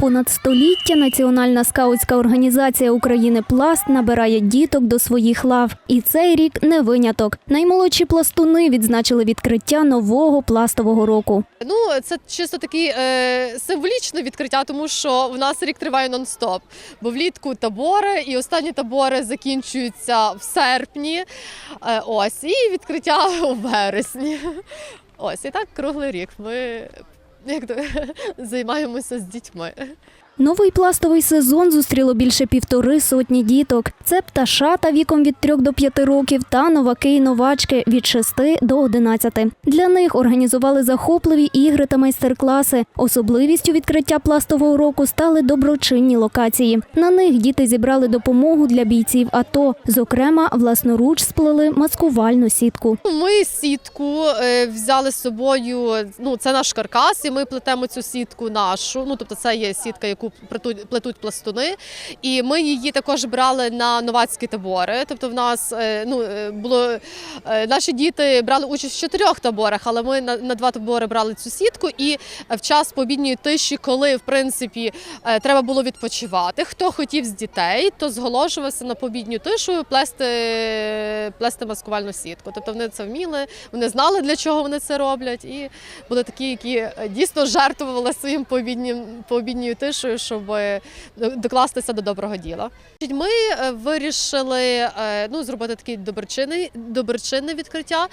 Понад століття Національна скаутська організація України Пласт набирає діток до своїх лав. І цей рік не виняток. Наймолодші пластуни відзначили відкриття нового пластового року. Ну, це чисто таке е, символічне відкриття, тому що в нас рік триває нон-стоп. Бо влітку табори, і останні табори закінчуються в серпні. Е, ось, і відкриття у вересні. Ось, і так круглий рік. Ми як займаємося з дітьми. Новий пластовий сезон зустріло більше півтори сотні діток. Це пташата віком від 3 до 5 років та новаки і новачки від 6 до 11. Для них організували захопливі ігри та майстер-класи. Особливістю відкриття пластового року стали доброчинні локації. На них діти зібрали допомогу для бійців АТО. Зокрема, власноруч сплели маскувальну сітку. Ми сітку е, взяли з собою. Ну, це наш каркас, і ми плетемо цю сітку нашу. Ну, тобто, це є сітка, яку плетуть, пластуни. І ми її також брали на новацькі табори. Тобто, в нас е, ну е, було е, наші діти брали участь в чотирьох таборах, але ми на, на два табори брали цю сітку. І в час пообідньої тиші, коли в принципі треба було відпочивати, хто хотів з дітей, то зголошувався на пообідню тишу плести, плести маскувальну сітку. Тобто вони це вміли, вони знали для чого вони це роблять, і були такі, які дійсно жертвували своїм пообіднім пообідньою тишою, щоб е, докластися до доброго діла. Ми е, вирішили е, ну, зробити такий доброчинний, доброчинне відкриття.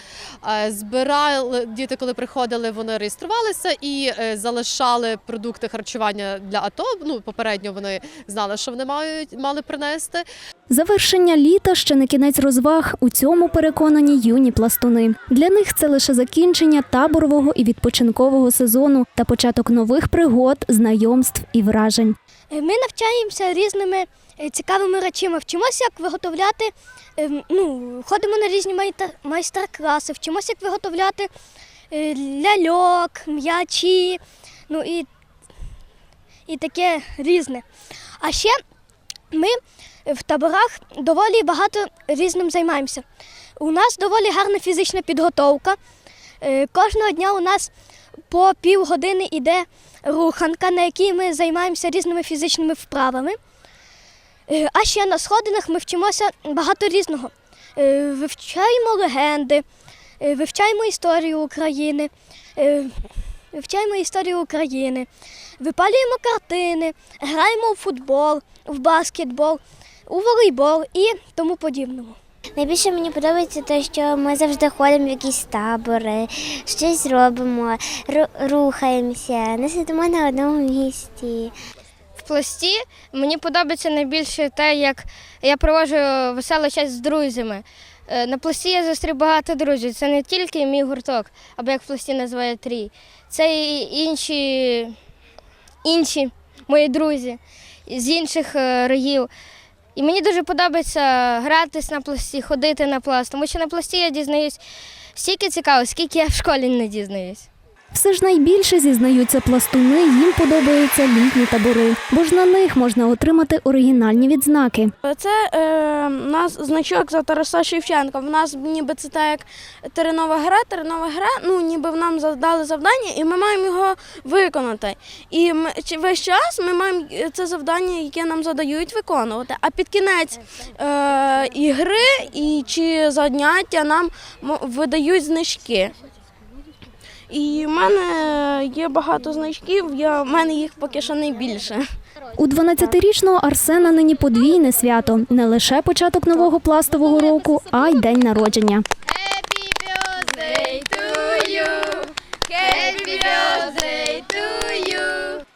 Збирали діти, коли приходили, вони реєструвалися і залишали продукти харчування для АТО. Ну, попередньо вони знали, що вони мають мали принести. Завершення літа ще не кінець розваг. У цьому переконані юні пластуни. Для них це лише закінчення таборового і відпочинкового сезону та початок нових пригод, знайомств і вражень. Ми навчаємося різними е, цікавими речами. Вчимося, як виготовляти, ем, ну, ходимо на різні майстер-класи, вчимося, як виготовляти е, ляльок, м'ячі, ну і, і таке різне. А ще ми в таборах доволі багато різним займаємося. У нас доволі гарна фізична підготовка. Е, Кожного дня у нас по півгодини йде руханка, на якій ми займаємося різними фізичними вправами. Е, А ще на сходинах ми вчимося багато різного. Е, Вивчаємо легенди, вивчаємо історію України, вивчаємо історію України, випалюємо картини, граємо у футбол, в баскетбол, у волейбол і тому подібному. Найбільше мені подобається те, що ми завжди ходимо в якісь табори, щось робимо, рухаємося, не сидимо на одному місці. В пласті мені подобається найбільше те, як я проводжу веселий час з друзями. Е, На пласті я зустрів багато друзів. Це не тільки мій гурток, або як в пласті називає трій. Це і інші, інші мої друзі з інших е, рогів. І мені дуже подобається гратись на пласті, ходити на пласт, тому що на пласті я дізнаюсь стільки цікаво, скільки я в школі не дізнаюсь. Все ж найбільше зізнаються пластуни, їм подобаються літні табори, бо ж на них можна отримати оригінальні відзнаки. Це е, нас значок за Тараса Шевченка. В нас ніби це так як теренова гра, теренова гра, ну ніби нам задали завдання, і ми маємо його виконати. І ми, весь час ми маємо це завдання, яке нам задають, виконувати. А під кінець е, ігри і чи заняття нам видають значки. І в мене є багато значків, я, в мене їх поки що найбільше. У 12-річного Арсена нині подвійне свято не лише початок нового пластового року, а й день народження.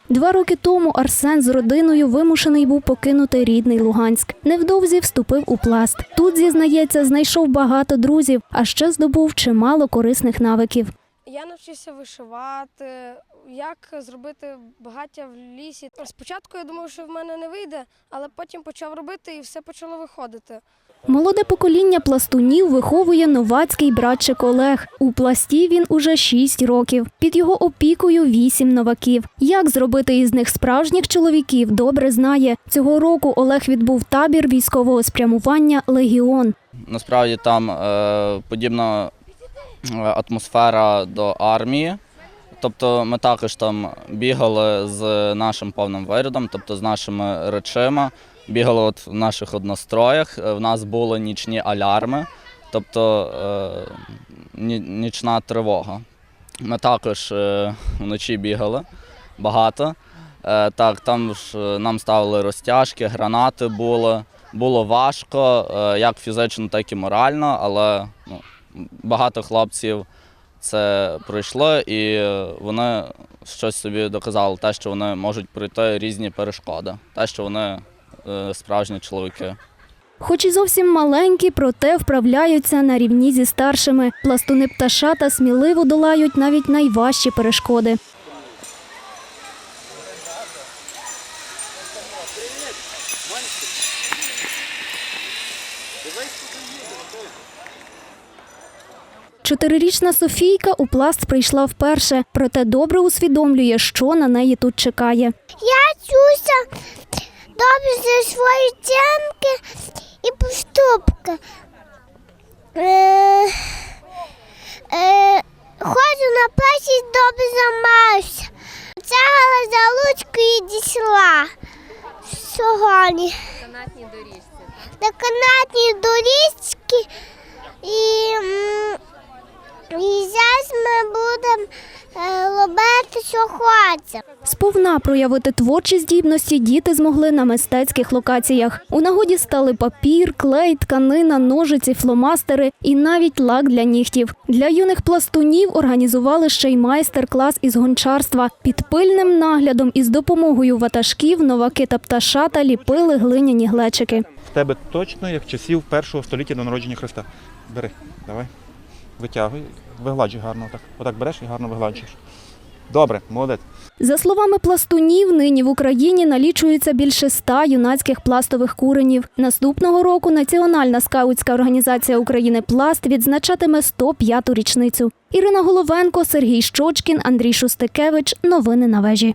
Два роки тому Арсен з родиною вимушений був покинути рідний Луганськ. Невдовзі вступив у пласт. Тут зізнається, знайшов багато друзів, а ще здобув чимало корисних навиків. Я навчився вишивати, як зробити багаття в лісі. Спочатку я думав, що в мене не вийде, але потім почав робити і все почало виходити. Молоде покоління пластунів виховує новацький братчик Олег. У пласті він уже 6 років. Під його опікою 8 новаків. Як зробити із них справжніх чоловіків, добре знає. Цього року Олег відбув табір військового спрямування Легіон. Насправді там е, подібна атмосфера до армії, тобто ми також там бігали з нашим повним виглядом, тобто з нашими речима, бігали от в наших одностроях. Е, В нас були нічні алярми, тобто е, нічна тривога. Ми також е, вночі бігали багато. Е, так, там ж е, нам ставили розтяжки, гранати були. Було важко, е, як фізично, так і морально, але ну, багато хлопців це пройшло, і вони щось собі доказали, те, що вони можуть пройти різні перешкоди, те, що вони е, справжні чоловіки. Хоч і зовсім маленькі, проте вправляються на рівні зі старшими. Пластуни пташата сміливо долають навіть найважчі перешкоди. Чотирирічна Софійка у пласт прийшла вперше, проте добре усвідомлює, що на неї тут чекає. Я чуся добре за свої оцінки і поступки. Е, е, ходжу на перший добре займаюся. Це залучку і дійшла сьогодні. канатній доріжці. На канатній доріжці і, м, і зараз ми будемо е, робити, що хочемо. Сповна проявити творчі здібності діти змогли на мистецьких локаціях. У нагоді стали папір, клей, тканина, ножиці, фломастери і навіть лак для нігтів. Для юних пластунів організували ще й майстер-клас із гончарства. Під пильним наглядом і з допомогою ватажків новаки та пташата ліпили глиняні глечики. В тебе точно як часів першого століття до народження Христа. Бери, давай. Витягуй, вигладжуй гарно. Отак. Отак береш і гарно вигладжуєш. Добре, молодець. За словами пластунів, нині в Україні налічується більше ста юнацьких пластових куренів. Наступного року Національна скаутська організація України Пласт відзначатиме 105-ту річницю. Ірина Головенко, Сергій Щочкін, Андрій Шустикевич. Новини на вежі.